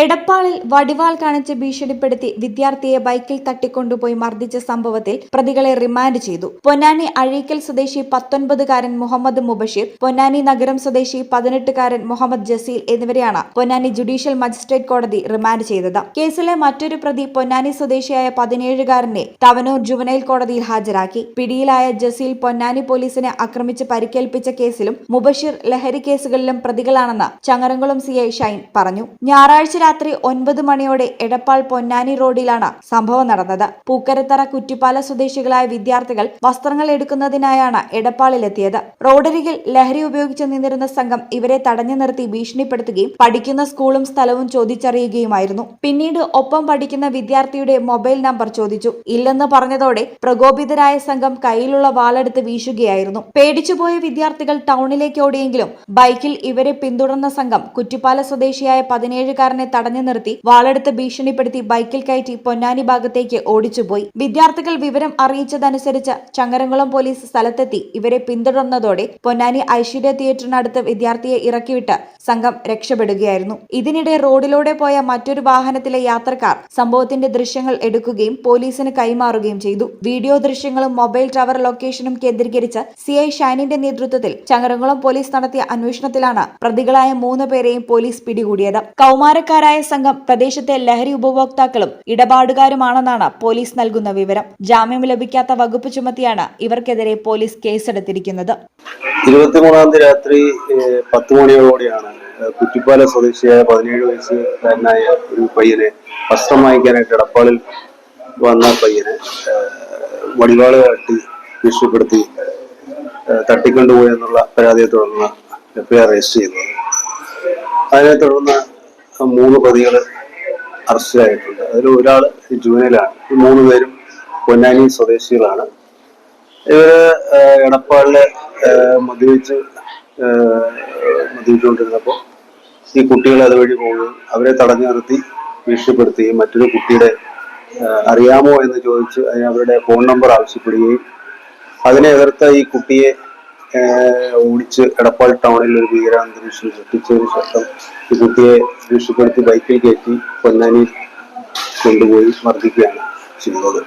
എടപ്പാളിൽ വടിവാൾ കാണിച്ച് ഭീഷണിപ്പെടുത്തി വിദ്യാർത്ഥിയെ ബൈക്കിൽ തട്ടിക്കൊണ്ടുപോയി മർദ്ദിച്ച സംഭവത്തിൽ പ്രതികളെ റിമാൻഡ് ചെയ്തു. പൊന്നാനി അഴീക്കൽ സ്വദേശി പത്തൊൻപതുകാരൻ മുഹമ്മദ് മുബഷീർ പൊന്നാനി നഗരം സ്വദേശി പതിനെട്ടുകാരൻ മുഹമ്മദ് ജസീൽ എന്നിവരെയാണ് പൊന്നാനി ജുഡീഷ്യൽ മജിസ്ട്രേറ്റ് കോടതി റിമാൻഡ് ചെയ്തത്. കേസിലെ മറ്റൊരു പ്രതി പൊന്നാനി സ്വദേശിയായ പതിനേഴുകാരനെ തവനൂർ ജുവനൈൽ കോടതിയിൽ ഹാജരാക്കി. പിടിയിലായ ജസീൽ പൊന്നാനി പോലീസിനെ ആക്രമിച്ച് പരിക്കേൽപ്പിച്ച കേസിലും മുബഷീർ ലഹരി കേസുകളിലും പ്രതികളാണെന്ന് ചങ്ങരംകുളം സി ഐ ഷൈൻ പറഞ്ഞു. ഞായറാഴ്ച രാത്രി ഒൻപത് മണിയോടെ എടപ്പാൾ പൊന്നാനി റോഡിലാണ് സംഭവം നടന്നത്. പൂക്കരത്തറ കുറ്റിപ്പാല സ്വദേശികളായ വിദ്യാർത്ഥികൾ വസ്ത്രങ്ങൾ എടുക്കുന്നതിനായാണ് എടപ്പാളിലെത്തിയത്. റോഡരികിൽ ലഹരി ഉപയോഗിച്ച് നിന്നിരുന്ന സംഘം ഇവരെ തടഞ്ഞു നിർത്തി ഭീഷണിപ്പെടുത്തുകയും പഠിക്കുന്ന സ്കൂളും സ്ഥലവും ചോദിച്ചറിയുകയുമായിരുന്നു. പിന്നീട് ഒപ്പം പഠിക്കുന്ന വിദ്യാർത്ഥിയുടെ മൊബൈൽ നമ്പർ ചോദിച്ചു. ഇല്ലെന്ന് പറഞ്ഞതോടെ പ്രകോപിതരായ സംഘം കയ്യിലുള്ള വാളെടുത്ത് വീശുകയായിരുന്നു. പേടിച്ചുപോയ വിദ്യാർത്ഥികൾ ടൗണിലേക്ക് ഓടിയെങ്കിലും ബൈക്കിൽ ഇവരെ പിന്തുടർന്ന സംഘം കുറ്റിപ്പാല സ്വദേശിയായ പതിനേഴുകാരനെ തടഞ്ഞു നിർത്തി വാളെടുത്ത് ഭീഷണിപ്പെടുത്തി ബൈക്കിൽ കയറ്റി പൊന്നാനി ഭാഗത്തേക്ക് ഓടിച്ചുപോയി. വിദ്യാർത്ഥികൾ വിവരം അറിയിച്ചതനുസരിച്ച് ചങ്ങരംകുളം പോലീസ് സ്ഥലത്തെത്തി. ഇവരെ പിന്തുടർന്നതോടെ പൊന്നാനി ഐശ്വര്യ തിയേറ്ററിനടുത്ത് വിദ്യാർത്ഥിയെ ഇറക്കിവിട്ട് സംഘം രക്ഷപ്പെടുകയായിരുന്നു. ഇതിനിടെ റോഡിലൂടെ പോയ മറ്റൊരു വാഹനത്തിലെ യാത്രക്കാർ സംഭവത്തിന്റെ ദൃശ്യങ്ങൾ എടുക്കുകയും പോലീസിന് കൈമാറുകയും ചെയ്തു. വീഡിയോ ദൃശ്യങ്ങളും മൊബൈൽ ടവർ ലൊക്കേഷനും കേന്ദ്രീകരിച്ച് സി ഐ ഷൈനിന്റെ നേതൃത്വത്തിൽ ചങ്ങരംകുളം പോലീസ് നടത്തിയ അന്വേഷണത്തിലാണ് പ്രതികളായ മൂന്ന് പേരെയും പോലീസ് പിടികൂടിയത്. കൗമാരക്കാരായ സംഘം പ്രദേശത്തെ ലഹരി ഉപഭോക്താക്കളും ഇടപാടുകാരുമാണെന്നാണ് പോലീസ് നൽകുന്ന വിവരം. ജാമ്യം ലഭിക്കാത്ത വകുപ്പ് ചുമത്തിയാണ് ഇവർക്കെതിരെ പോലീസ് കേസെടുത്തിരിക്കുന്നത്. ഇരുപത്തിമൂന്നാം തീയതി രാത്രി പത്ത് മണിയോടെയാണ് കുറ്റിപ്പാല സ്വദേശിയായ പതിനേഴ് വയസ്സുകാരനായ ഒരു പയ്യനെ വസ്ത്രം വാങ്ങിക്കാനായിട്ട് എടപ്പാളിൽ വന്ന പയ്യനെ വടിവാൾ കാട്ടി ഭീഷണിപ്പെടുത്തി ഏഹ്, തട്ടിക്കൊണ്ടുപോയി എന്നുള്ള പരാതിയെ തുടർന്ന് എഫ്ഐആർ രജിസ്റ്റർ ചെയ്തത്. അതിനെ തുടർന്ന് മൂന്ന് പ്രതികൾ അറസ്റ്റിലായിട്ടുണ്ട്. അതിൽ ഒരാൾ ജൂനിലാണ് ഈ മൂന്ന് പേരും പൊന്നാനി സ്വദേശികളാണ്. ഇവർ എടപ്പാളിലെ മദ്യപിച്ച് മദ്യപിച്ചുകൊണ്ടിരുന്നപ്പോൾ ഈ കുട്ടികൾ അതുവഴി പോവുകയും അവരെ തടഞ്ഞു നിർത്തി ഭീഷണിപ്പെടുത്തുകയും മറ്റൊരു കുട്ടിയുടെ അറിയാമോ എന്ന് ചോദിച്ച് അതിന് അവരുടെ ഫോൺ നമ്പർ ആവശ്യപ്പെടുകയും അതിനെ എതിർത്ത ഈ കുട്ടിയെ ഓടിച്ച് എടപ്പാൾ ടൗണിൽ ഒരു ഭീകരാന്തരീക്ഷം സൃഷ്ടിച്ചതിന് ശേഷം ഈ കുട്ടിയെ രക്ഷപ്പെടുത്തി ബൈക്കിൽ കയറ്റി പൊന്നാനി കൊണ്ടുപോയി മർദ്ദിക്കുകയാണ് ചെയ്യുന്നത്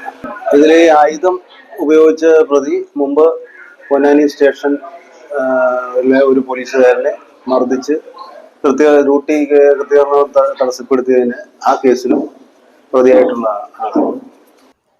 ഇതിലെ ആയുധം ഉപയോഗിച്ച പ്രതി മുമ്പ് പൊന്നാനി സ്റ്റേഷൻ ഒരു പോലീസുകാരനെ മർദ്ദിച്ച് കൃത്യ ഡ്യൂട്ടി കൃത്യകരണം തടസ്സപ്പെടുത്തിയതിന് ആ കേസിലും പ്രതിയായിട്ടുള്ള ആളാണ്.